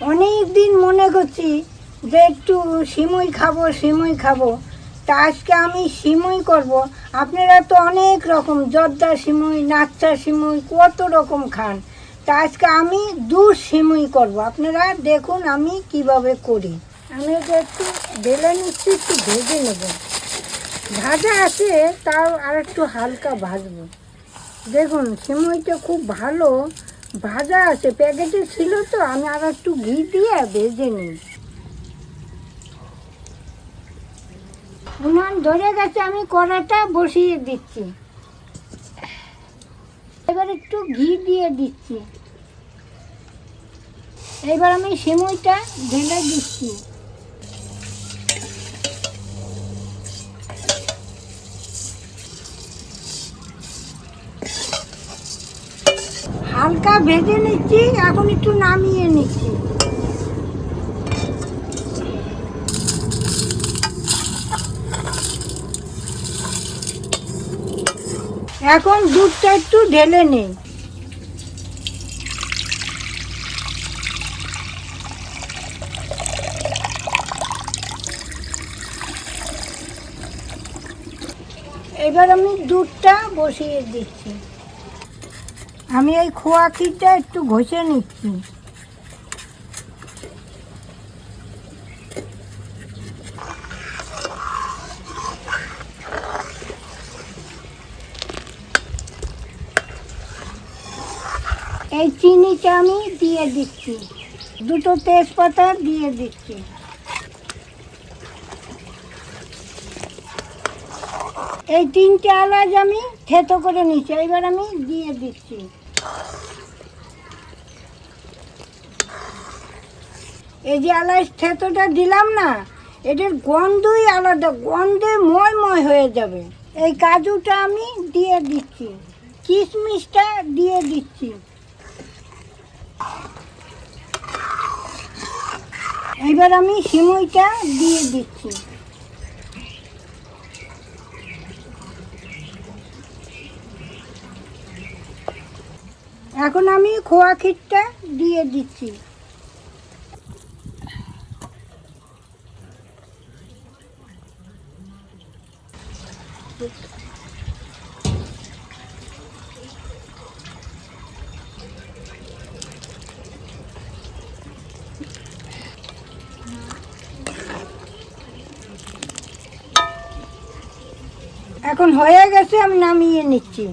অনেক দিন মনে করছি যে একটু সিমুই খাব সিমুই খাব। তা আজকে আমি সিমুই করব। আপনারা তো অনেক রকম জর্দা সিমুই, নাচ্চা সিমুই, কত রকম খান। তা আজকে আমি দু সিমুই করব। আপনারা দেখুন আমি কীভাবে করি। আমি এটা একটু বেলে নিচ্ছি, একটু ভেজে নেব। ভাজা আছে, তাও আর একটু হালকা ভাজবো। দেখুন, সিমুইটা খুব ভালো ভাজা আছে, প্যাকেটে ছিল তো, আমি আর একটু ঘি দিয়ে ভেজে নিই। উনান ধরে গেছে, আমি কড়াটা বসিয়ে দিচ্ছি। এবার একটু ঘি দিয়ে দিচ্ছি। এবার আমি সেমুইটা ঢেলে দিচ্ছি। হালকা ভেজে নিচ্ছি, এখন একটু নামিয়ে নিচ্ছি। এখন দুধটা একটু ঢেলে নেই। এবার আমি দুধটা বসিয়ে দিচ্ছি। আমি এই খোয়া ক্ষীরটা একটু ঘষে নিচ্ছি। এই চিনিটা আমি দিয়ে দিচ্ছি। দুটো তেজপাতা দিয়ে দিচ্ছি। এই তিনটে এলাচ আমি থেতো করে নিচ্ছি। এবার আমি দিয়ে দিচ্ছি। এই যে এলাচ থেতোটা দিলাম না এটার গন্ধই আলাদা, গন্ধে ময় ময় হয়ে যাবে। এই কাজুটা আমি দিয়ে দিচ্ছি, কিশমিশটা দিয়ে দিচ্ছি। এবার আমি সিমইটা দিয়ে দিচ্ছি। এখন আমি খোয়া ক্ষীরটা দিয়ে দিচ্ছি। এখন হয়ে গেছে আমি নামিয়ে নিচ্ছি।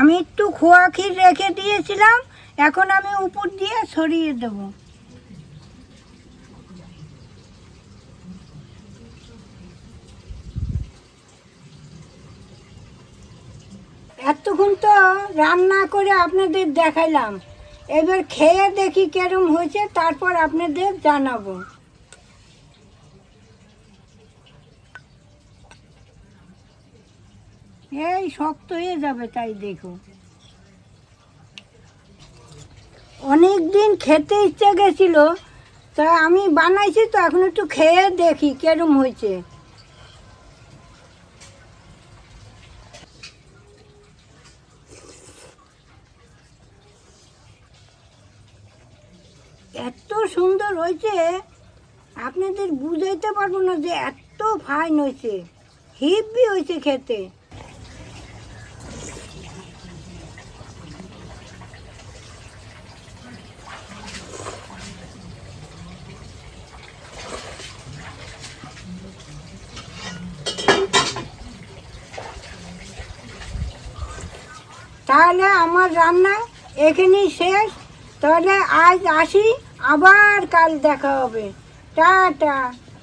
আমি একটু খোয়া ক্ষীর রেখে দিয়েছিলাম। এখন আমি উপর দিয়ে সরিয়ে দেব। এতক্ষণ তো রান্না করে আপনাদের দেখাইলাম। এবার খেয়ে দেখি কেরম হয়েছে, তারপর আপনাদের জানাব। এই শক্ত হয়ে যাবে তাই দেখো। অনেক দিন খেতে ইচ্ছে গেছিল, তা আমি বানাইছি তো, এখন একটু খেয়ে দেখি কেরম হয়েছে। এত সুন্দর হয়েছে, আপনাদের বুঝাইতে পারব না যে এত ফাইন হয়েছে হিব্বি হয়েছে খেতে। তাহলে আমার রান্না এখানেই শেষ। তাহলে আজ আসি আবার কাল দেখা হবে। টাটা।